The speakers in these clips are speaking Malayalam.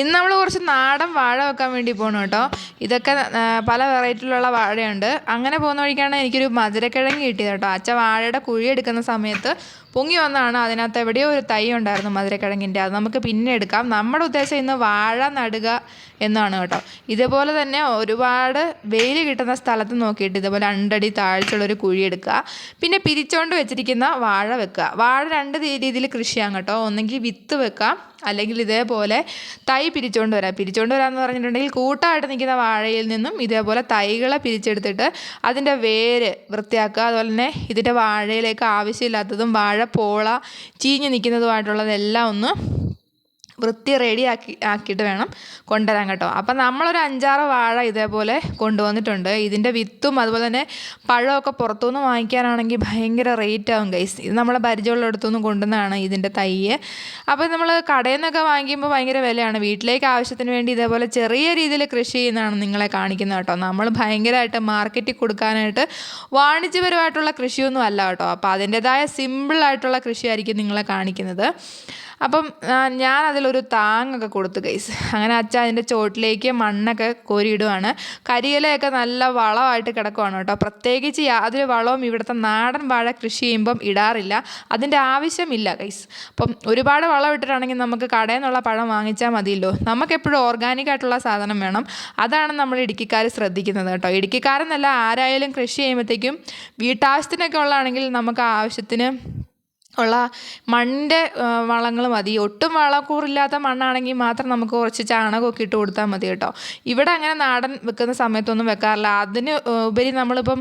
ഇന്ന് നമ്മൾ കുറച്ച് നാടൻ വാഴ വെക്കാൻ വേണ്ടി പോകണം കേട്ടോ. ഇതൊക്കെ പല വെറൈറ്റിയിലുള്ള വാഴയുണ്ട്. അങ്ങനെ പോകുന്ന വഴിക്കാണ് എനിക്കൊരു മധുരക്കിഴങ്ങ് കിട്ടിയത് കേട്ടോ. അച്ഛൻ വാഴയുടെ കുഴി എടുക്കുന്ന സമയത്ത് പൊങ്ങി വന്നാണ് അതിനകത്ത് എവിടെയോ ഒരു തൈ ഉണ്ടായിരുന്നു മധുരക്കിഴങ്ങിന്റെ. അത് നമുക്ക് പിന്നെ എടുക്കാം. നമ്മുടെ ഉദ്ദേശം ഇന്ന് വാഴ നടുക എന്നാണ് കേട്ടോ. ഇതുപോലെ തന്നെ ഒരുപാട് വെയിൽ കിട്ടുന്ന സ്ഥലത്ത് നോക്കിയിട്ട് ഇതുപോലെ രണ്ടടി താഴ്ചയുള്ളൊരു കുഴി എടുക്കുക. പിന്നെ പിരിച്ചോണ്ട് വെച്ചിരിക്കുന്ന വാഴ വെക്കുക. വാഴ രണ്ട് രീതിയിൽ കൃഷി ചെയ്യാം കേട്ടോ. ഒന്നെങ്കിൽ വിത്ത് വെക്കാം അല്ലെങ്കിൽ ഇതേപോലെ തൈ പിരിച്ചുകൊണ്ട് വരാം. പിരിച്ചുകൊണ്ട് വരാമെന്ന് പറഞ്ഞിട്ടുണ്ടെങ്കിൽ കൂട്ടമായിട്ട് നിൽക്കുന്ന വാഴയിൽ നിന്നും ഇതേപോലെ തൈകളെ പിരിച്ചെടുത്തിട്ട് അതിന്റെ വേര് വൃത്തിയാക്കുക. അതുപോലെ തന്നെ ഇതിന്റെ വാഴയിലേക്ക് ആവശ്യമില്ലാത്തതും വാഴ പോള ചീഞ്ഞ് നിൽക്കുന്നതുമായിട്ടുള്ളതെല്ലാം ഒന്ന് വൃത്തി റെഡി ആക്കി ആക്കിയിട്ട് വേണം കൊണ്ടുവരാൻ കേട്ടോ. അപ്പം നമ്മളൊരു അഞ്ചാറ് വാഴ ഇതേപോലെ കൊണ്ടുവന്നിട്ടുണ്ട്. ഇതിന്റെ വിത്തും അതുപോലെ തന്നെ പഴമൊക്കെ പുറത്തുനിന്ന് വാങ്ങിക്കാനാണെങ്കിൽ ഭയങ്കര റേറ്റ് ആവും ഗൈസ് ഇത് നമ്മളെ പരിചയമുള്ളിടത്തുനിന്ന് കൊണ്ടുവന്നതാണ് ഇതിന്റെ തയ്യ്. അപ്പോൾ നമ്മൾ കടയിൽ നിന്നൊക്കെ വാങ്ങിക്കുമ്പോൾ ഭയങ്കര വിലയാണ്. വീട്ടിലേക്ക് ആവശ്യത്തിന് വേണ്ടി ഇതേപോലെ ചെറിയ രീതിയിൽ കൃഷി ചെയ്യുന്നതാണ് നിങ്ങളെ കാണിക്കുന്നത് കേട്ടോ. നമ്മൾ ഭയങ്കരമായിട്ട് മാർക്കറ്റിൽ കൊടുക്കാനായിട്ട് വാണിജ്യപരമായിട്ടുള്ള കൃഷിയൊന്നും അല്ല കേട്ടോ. അപ്പോൾ അതിന്റെതായ സിമ്പിളായിട്ടുള്ള കൃഷിയായിരിക്കും നിങ്ങളെ കാണിക്കുന്നത്. അപ്പം ഞാൻ അതിലൊരു താങ്ങൊക്കെ കൊടുത്തു ഗൈസ് അങ്ങനെ അച്ഛ അതിന്റെ ചോട്ടിലേക്ക് മണ്ണൊക്കെ കോരിയിടുവാണ്. കരിയിലയൊക്കെ നല്ല വളമായിട്ട് കിടക്കുവാണ് കേട്ടോ. പ്രത്യേകിച്ച് യാതൊരു വളവും ഇവിടുത്തെ നാടൻ വാഴ കൃഷി ചെയ്യുമ്പം ഇടാറില്ല. അതിന്റെ ആവശ്യമില്ല ഗൈസ് അപ്പം ഒരുപാട് വളം ഇട്ടിട്ടാണെങ്കിൽ നമുക്ക് കടയിൽ നിന്നുള്ള പഴം വാങ്ങിച്ചാൽ മതിയല്ലോ. നമുക്കെപ്പോഴും ഓർഗാനിക് ആയിട്ടുള്ള സാധനം വേണം. അതാണ് നമ്മൾ ഇടുക്കിക്കാർ ശ്രദ്ധിക്കുന്നത് കേട്ടോ. ഇടുക്കിക്കാരെന്നല്ല ആരായാലും കൃഷി ചെയ്യുമ്പോഴത്തേക്കും വീട്ടാവശ്യത്തിനൊക്കെ ഉള്ളതാണെങ്കിൽ നമുക്ക് ആവശ്യത്തിന് ഉള്ള മണ്ണിന്റെ വളങ്ങൾ മതി. ഒട്ടും വളക്കൂറില്ലാത്ത മണ്ണാണെങ്കിൽ മാത്രം നമുക്ക് കുറച്ച് ചാണകമൊക്കെ ഇട്ട് കൊടുത്താൽ മതി കേട്ടോ. ഇവിടെ അങ്ങനെ നാടൻ വെക്കുന്ന സമയത്തൊന്നും വെക്കാറില്ല. അതിന് ഉപരി നമ്മളിപ്പം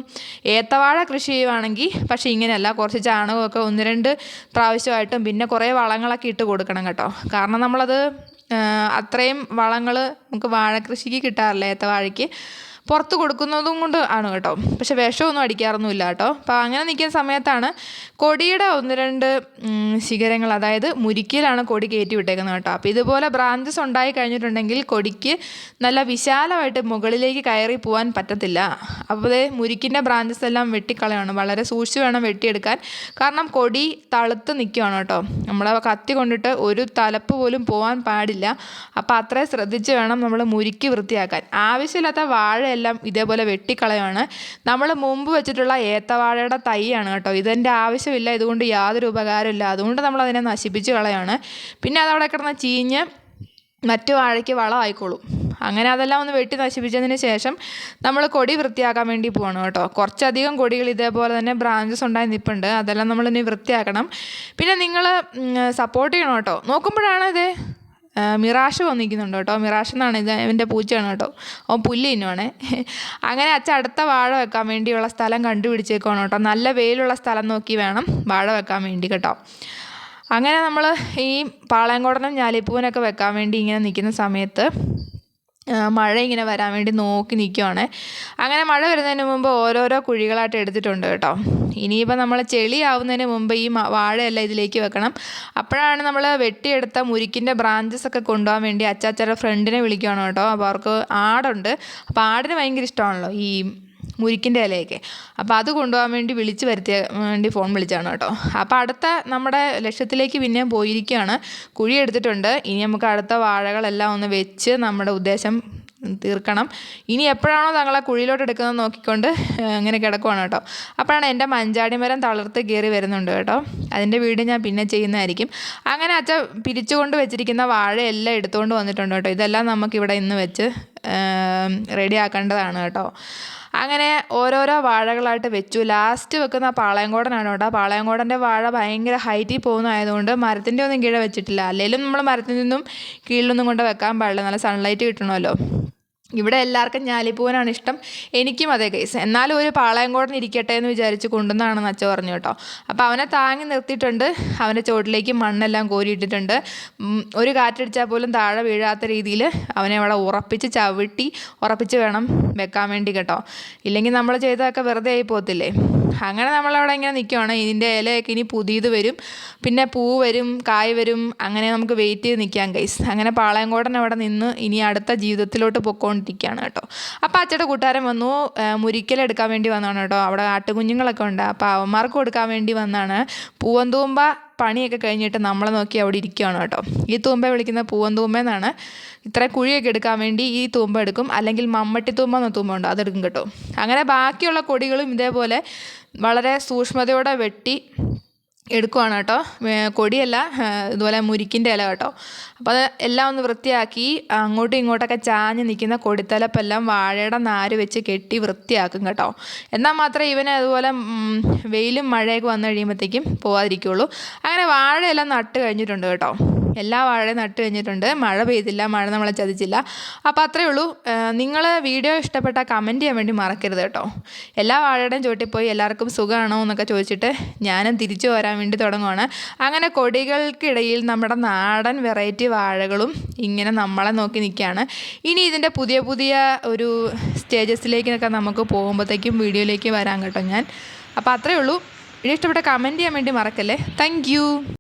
ഏത്തവാഴ കൃഷി ചെയ്യുവാണെങ്കിൽ പക്ഷേ ഇങ്ങനെയല്ല. കുറച്ച് ചാണകമൊക്കെ ഒന്ന് രണ്ട് പ്രാവശ്യമായിട്ടും പിന്നെ കുറേ വളങ്ങളൊക്കെ ഇട്ട് കൊടുക്കണം കേട്ടോ. കാരണം നമ്മളത് അത്രയും വളങ്ങൾ നമുക്ക് വാഴ കൃഷിക്ക് കിട്ടാറില്ല ഏത്തവാഴയ്ക്ക്. പുറത്ത് കൊടുക്കുന്നതും കൊണ്ട് ആണ് കേട്ടോ. പക്ഷെ വിഷമൊന്നും അടിക്കാറൊന്നുമില്ല കേട്ടോ. അപ്പോൾ അങ്ങനെ നിൽക്കുന്ന സമയത്താണ് കൊടിയുടെ ഒന്ന് രണ്ട് ശിഖരങ്ങൾ അതായത് മുരിക്കിലാണ് കൊടി കയറ്റി വിട്ടേക്കുന്നത് കേട്ടോ. അപ്പോൾ ഇതുപോലെ ബ്രാഞ്ചസ് ഉണ്ടായി കഴിഞ്ഞിട്ടുണ്ടെങ്കിൽ കൊടിക്ക് നല്ല വിശാലമായിട്ട് മുകളിലേക്ക് കയറി പോകാൻ പറ്റത്തില്ല. അപ്പോൾ മുരിക്കിന്റെ ബ്രാഞ്ചസ് എല്ലാം വെട്ടിക്കളയാണ്. വളരെ സൂക്ഷിച്ച് വേണം വെട്ടിയെടുക്കാൻ. കാരണം കൊടി തളുത്ത് നിൽക്കുകയാണ് കേട്ടോ. നമ്മളെ കത്തി കൊണ്ടിട്ട് ഒരു തലപ്പ് പോലും പോകാൻ പാടില്ല. അപ്പോൾ അത്രയും ശ്രദ്ധിച്ച് വേണം നമ്മൾ മുരുക്കി വൃത്തിയാക്കാൻ. ആവശ്യമില്ലാത്ത വാഴയെല്ലാം ഇതേപോലെ വെട്ടിക്കളയാണ്. നമ്മൾ മുമ്പ് വെച്ചിട്ടുള്ള ഏത്തവാഴയുടെ തൈയാണ് കേട്ടോ. ഇതിന്റെ ആവശ്യമില്ല. ഇതുകൊണ്ട് യാതൊരു ഉപകാരമില്ല അതുകൊണ്ട് നമ്മൾ അതിനെ നശിപ്പിച്ച് കളയാണ്. പിന്നെ അതവിടെ കിടന്ന ചീഞ്ഞ് മറ്റു വാഴയ്ക്ക് വളമായിക്കോളും അങ്ങനെ അതെല്ലാം ഒന്ന് വെട്ടി നശിപ്പിച്ചതിന് ശേഷം നമ്മൾ കൊടി വൃത്തിയാക്കാൻ വേണ്ടി പോകണം കേട്ടോ. കുറച്ചധികം കൊടികൾ ഇതേപോലെ തന്നെ ബ്രാഞ്ചസ് ഉണ്ടായി നിൽപ്പുണ്ട് അതെല്ലാം നമ്മളിനി വൃത്തിയാക്കണം. പിന്നെ നിങ്ങൾ സപ്പോർട്ട് ചെയ്യണം കേട്ടോ. നോക്കുമ്പോഴാണ് ഇത് മിറാഷ് വന്നിരിക്കുന്നുണ്ട് കേട്ടോ. മിറാഷ് എന്നാണ് ഇത് ഇവന്റെ പൂച്ചയാണ് കേട്ടോ. അവൻ പുല്ല് അങ്ങനെ അച്ഛൻ അടുത്ത വാഴ വെക്കാൻ വേണ്ടിയുള്ള സ്ഥലം കണ്ടുപിടിച്ചേക്കുവാണ് കേട്ടോ. നല്ല വെയിലുള്ള സ്ഥലം നോക്കി വേണം വാഴ വെക്കാൻ വേണ്ടി കേട്ടോ. അങ്ങനെ നമ്മൾ ഈ പാളയംകോടനും ഞാലിപ്പൂവിനൊക്കെ വെക്കാൻ വേണ്ടി ഇങ്ങനെ നിൽക്കുന്ന സമയത്ത് മഴ ഇങ്ങനെ വരാൻ വേണ്ടി നോക്കി നിൽക്കുവാണ് അങ്ങനെ മഴ വരുന്നതിന് മുമ്പ് ഓരോരോ കുഴികളായിട്ട് എടുത്തിട്ടുണ്ട് കേട്ടോ. ഇനിയിപ്പോൾ നമ്മൾ ചെളിയാവുന്നതിന് മുമ്പ് ഈ വാഴയെല്ലാം ഇതിലേക്ക് വെക്കണം. അപ്പോഴാണ് നമ്മൾ വെട്ടിയെടുത്ത മുരിക്കിന്റെ ബ്രാഞ്ചസ് ഒക്കെ കൊണ്ടുപോകാൻ വേണ്ടി അച്ചാച്ചയുടെ ഫ്രണ്ടിനെ വിളിക്കുകയാണ് കേട്ടോ. അപ്പോൾ അവർക്ക് ആടുണ്ട്. അപ്പോൾ ആടിന് ഭയങ്കര ഇഷ്ടമാണല്ലോ ഈ മുരിക്കിന്റെ ഇലയൊക്കെ. അപ്പോൾ അത് കൊണ്ടുപോകാൻ വേണ്ടി വിളിച്ച് വരുത്തിയ വേണ്ടി ഫോൺ വിളിച്ചാണ് കേട്ടോ. അപ്പോൾ അടുത്ത നമ്മുടെ ലക്ഷ്യത്തിലേക്ക് പിന്നെ പോയിരിക്കുകയാണ്. കുഴി എടുത്തിട്ടുണ്ട്. ഇനി നമുക്ക് അടുത്ത വാഴകളെല്ലാം ഒന്ന് വെച്ച് നമ്മുടെ ഉദ്ദേശം തീർക്കണം. ഇനി എപ്പോഴാണോ തങ്ങളെ കുഴിയിലോട്ട് എടുക്കുന്നത് നോക്കിക്കൊണ്ട് ഇങ്ങനെ കിടക്കുവാണ് കേട്ടോ. അപ്പോഴാണ് എന്റെ മഞ്ചാടി മരം തളർത്ത് കയറി വരുന്നുണ്ട് കേട്ടോ. അതിന്റെ വീട് ഞാൻ പിന്നെ ചെയ്യുന്നതായിരിക്കും. അങ്ങനെ അച്ഛ പിരിച്ചുകൊണ്ട് വെച്ചിരിക്കുന്ന വാഴയെല്ലാം എടുത്തുകൊണ്ട് വന്നിട്ടുണ്ട് കേട്ടോ. ഇതെല്ലാം നമുക്കിവിടെ ഇന്ന് വെച്ച് റെഡി ആക്കേണ്ടതാണ് കേട്ടോ. അങ്ങനെ ഓരോരോ വാഴകളായിട്ട് വെച്ചു. ലാസ്റ്റ് വെക്കുന്ന പാളയംകോടനാണ് കേട്ടോ പാളയംകോടന്റെ വാഴ ഭയങ്കര ഹൈറ്റിൽ പോകുന്നതായതുകൊണ്ട് മരത്തിന്റെ ഒന്നും കീഴെ വെച്ചിട്ടില്ല. അല്ലെങ്കിലും നമ്മൾ മരത്തിൽ നിന്നും കീഴിലൊന്നും കൊണ്ട് വെക്കാൻ പാടില്ല. നല്ല സൺലൈറ്റ് കിട്ടണമല്ലോ. ഇവിടെ എല്ലാവർക്കും ഞാലിപ്പൂവനാണ് ഇഷ്ടം. എനിക്കും അതേ കേസ് എന്നാലും ഒരു പാളയംകോടൻ ഇരിക്കട്ടെ എന്ന് വിചാരിച്ച് കൊണ്ടുവന്നാണെന്ന് അച്ഛൻ പറഞ്ഞു കേട്ടോ. അപ്പോൾ അവനെ താങ്ങി നിർത്തിയിട്ടുണ്ട്. അവന്റെ ചുവട്ടിലേക്ക് മണ്ണെല്ലാം കോരിയിട്ടിട്ടുണ്ട്. ഒരു കാറ്റടിച്ചാൽ പോലും താഴെ വീഴാത്ത രീതിയിൽ അവനെ അവിടെ ഉറപ്പിച്ച് ചവിട്ടി ഉറപ്പിച്ച് വേണം വെക്കാൻ വേണ്ടി കേട്ടോ. ഇല്ലെങ്കിൽ നമ്മൾ ചെയ്തതൊക്കെ വെറുതെ ആയി പോകത്തില്ലേ? അങ്ങനെ നമ്മളവിടെ ഇങ്ങനെ നിൽക്കുവാണ് ഇതിന്റെ ഇലയൊക്കെ ഇനി പുതിയത് വരും. പിന്നെ പൂ വരും കായ് വരും. അങ്ങനെ നമുക്ക് വെയിറ്റ് ചെയ്ത് നിൽക്കാൻ ഗൈസ് അങ്ങനെ പാളയംകോടൻ അവിടെ നിന്ന് ഇനി അടുത്ത ജീവിതത്തിലോട്ട് പൊക്കോണ്ടിരിക്കുകയാണ് കേട്ടോ. അപ്പോൾ അച്ഛയുടെ കൂട്ടുകാരൻ വന്നു. മുരിക്കലെടുക്കാൻ വേണ്ടി വന്നതാണ് കേട്ടോ. അവിടെ ആട്ടുകുഞ്ഞുങ്ങളൊക്കെ ഉണ്ട്. അപ്പോൾ അവന്മാർക്ക് കൊടുക്കാൻ വേണ്ടി വന്നാണ്. പൂവന്തൂമ്പ പണിയൊക്കെ കഴിഞ്ഞിട്ട് നമ്മളെ നോക്കി അവിടെ ഇരിക്കുകയാണ് കേട്ടോ. ഈ തൂമ്പ വിളിക്കുന്ന പൂവന്തൂമ്പ എന്നാണ് ഇത്ര കുഴിയൊക്കെ എടുക്കാൻ വേണ്ടി ഈ തൂമ്പ എടുക്കും. അല്ലെങ്കിൽ മമ്മട്ടി തൂമ്പ എന്ന തൂമ്പ ഉണ്ട്. അതെടുക്കും കേട്ടോ. അങ്ങനെ ബാക്കിയുള്ള കൊടികളും ഇതേപോലെ വളരെ സൂക്ഷ്മതയോടെ വെട്ടി എടുക്കുവാണ് കേട്ടോ. കൊടിയല്ല ഇതുപോലെ മുരിക്കിന്റെ ഇല കേട്ടോ. അപ്പോൾ അത് എല്ലാം ഒന്ന് വൃത്തിയാക്കി അങ്ങോട്ടും ഇങ്ങോട്ടൊക്കെ ചാഞ്ഞ് നിൽക്കുന്ന കൊടിത്തലപ്പെല്ലാം വാഴയുടെ നാര് വെച്ച് കെട്ടി വൃത്തിയാക്കും കേട്ടോ. എന്നാൽ മാത്രമേ ഇവനെ അതുപോലെ വെയിലും മഴയൊക്കെ വന്നു കഴിയുമ്പോഴത്തേക്കും പോകാതിരിക്കുകയുള്ളൂ അങ്ങനെ വാഴയെല്ലാം നട്ട് കഴിഞ്ഞിട്ടുണ്ട് കേട്ടോ. എല്ലാ വാഴയും നട്ട് കഴിഞ്ഞിട്ടുണ്ട്. മഴ പെയ്തില്ല മഴ നമ്മളെ ചതിച്ചില്ല. അപ്പോൾ അത്രയേ ഉള്ളൂ. നിങ്ങൾ വീഡിയോ ഇഷ്ടപ്പെട്ട കമന്റ് ചെയ്യാൻ വേണ്ടി മറക്കരുത് കേട്ടോ. എല്ലാ വാഴയുടെയും ചോട്ടിൽ പോയി എല്ലാവർക്കും സുഖമാണോ എന്നൊക്കെ ചോദിച്ചിട്ട് ഞാനും തിരിച്ചു വരാൻ വേണ്ടി തുടങ്ങുവാണ്. അങ്ങനെ കൊടികൾക്കിടയിൽ നമ്മുടെ നാടൻ വെറൈറ്റി വാഴകളും ഇങ്ങനെ നമ്മളെ നോക്കി നിൽക്കുകയാണ്. ഇനി ഇതിന്റെ പുതിയ പുതിയ ഒരു സ്റ്റേജസിലേക്കൊക്കെ നമുക്ക് പോകുമ്പോഴത്തേക്കും വീഡിയോയിലേക്ക് വരാം കേട്ടോ ഞാൻ. അപ്പോൾ അത്രയേ ഉള്ളൂ. വീഡിയോ ഇഷ്ടപ്പെട്ട കമന്റ് ചെയ്യാൻ വേണ്ടി മറക്കല്ലേ. താങ്ക്